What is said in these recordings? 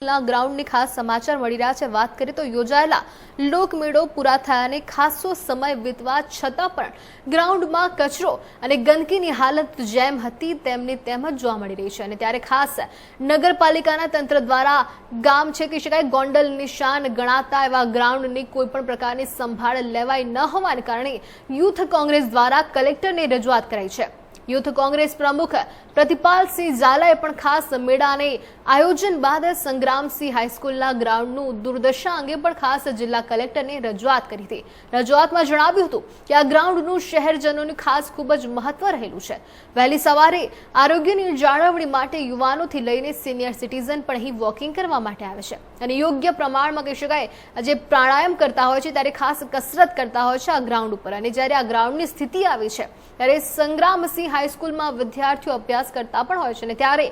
ગ્રાઉન્ડની ખાસ સમાચાર મળી રહ્યા છે. વાત કરીએ તો યોજાયેલા લોકમેળો પૂરા થયાને ખાસો સમય વીતવા છતાં પણ ગ્રાઉન્ડમાં કચરો અને ગંદકીની હાલત જેમ હતી તેમની તેમ જ જોવા મળી રહી છે. અને ત્યારે ખાસ નગરપાલિકાના તંત્ર દ્વારા ગામ છે કે શકાય ગોંડલ નિશાન ગણાતા એવા ગ્રાઉન્ડની કોઈ પણ પ્રકારની સંભાળ લેવાઈ ન હોવાને કારણે યુથ કોંગ્રેસ દ્વારા કલેક્ટરને રજૂઆત કરાઈ છે. યુથ કોંગ્રેસ પ્રમુખ પ્રતિપાલસિંહ ઝાલાએ પણ ખાસ મેળાને આયોજન બાદ સંગ્રામસિંહ હાઈસ્કૂલના ગ્રાઉન્ડનું દુર્દશા અંગે પણ ખાસ જિલ્લા કલેક્ટરને રજૂઆત કરી હતી. રજૂઆતમાં જણાવ્યું હતું કે આ ગ્રાઉન્ડનું શહેરજનોનું ખાસ ખૂબ જ મહત્વ રહેલું છે. વહેલી સવારે આરોગ્યની જાળવણી માટે યુવાનોથી લઈને સિનિયર સિટીઝન પણ અહીં વોકિંગ કરવા માટે આવે છે. અને યોગ્ય પ્રમાણમાં કહી શકાય, જે પ્રાણાયામ કરતા હોય છે, ત્યારે ખાસ કસરત કરતા હોય છે આ ગ્રાઉન્ડ ઉપર. અને જ્યારે આ ગ્રાઉન્ડની સ્થિતિ આવી છે, ત્યારે સંગ્રામસિંહ હાઈસ્કૂલમાં વિદ્યાર્થીઓ અભ્યાસ કરતા પણ હોય છે અને ત્યારે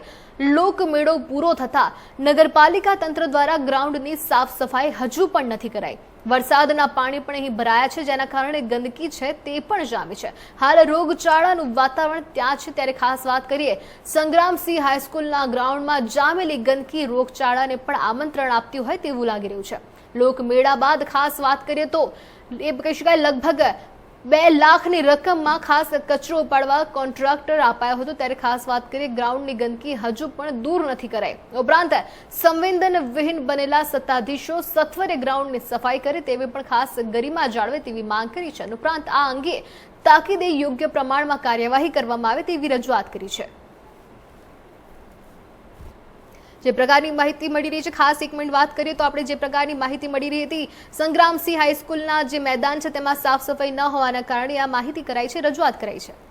લોકમેળો પૂરો થતા નગરપાલિકા તંત્ર દ્વારા ગ્રાઉન્ડની સાફ સફાઈ હજુ પણ નથી કરાઈ. વરસાદના પાણી પણ અહીં ભરાયા છે, જેના કારણે ગંદકી છે તે પણ જામી છે. હાલ રોગચાળાનું વાતાવરણ ત્યાં છે. ત્યારે ખાસ વાત કરીએ, સંગ્રામસિંહ હાઈસ્કૂલના ગ્રાઉન્ડમાં જામેલી ગંદકી, રોગચાળાને પણ આમંત્રણ આપતી હોય તેવું લાગી રહ્યું છે. લોકમેળા બાદ ખાસ વાત કરીએ તો, એ કહી શકાય લગભગ બે લાખની રકમમાં ખાસ કચરો ઉપાડવા કોન્ટ્રાક્ટર અપાયો હતો. ત્યારે ખાસ વાત કરીએ, ગ્રાઉન્ડની ગંદકી હજુ પણ દૂર નથી કરાઈ. ઉપરાંત સંવેદન વિહીન બનેલા સત્તાધીશો સત્વરે ગ્રાઉન્ડની સફાઈ કરે તેવી પણ ખાસ ગરિમા જાળવે તેવી માંગ કરી છે. ઉપરાંત આ અંગે તાકીદે યોગ્ય પ્રમાણમાં કાર્યવાહી કરવામાં આવે તેવી રજૂઆત કરી છે. જે પ્રકારની માહિતી મળી રહી છે, ખાસ એક મિનિટ વાત કરીએ તો આપણે જે પ્રકારની માહિતી મળી રહી હતી, સંગ્રામસિંહ હાઈસ્કૂલના જે મેદાન છે, તેમાં સાફ સફાઈ ન હોવાના કારણે આ માહિતી કરાઈ છે, રજૂઆત કરાઈ છે.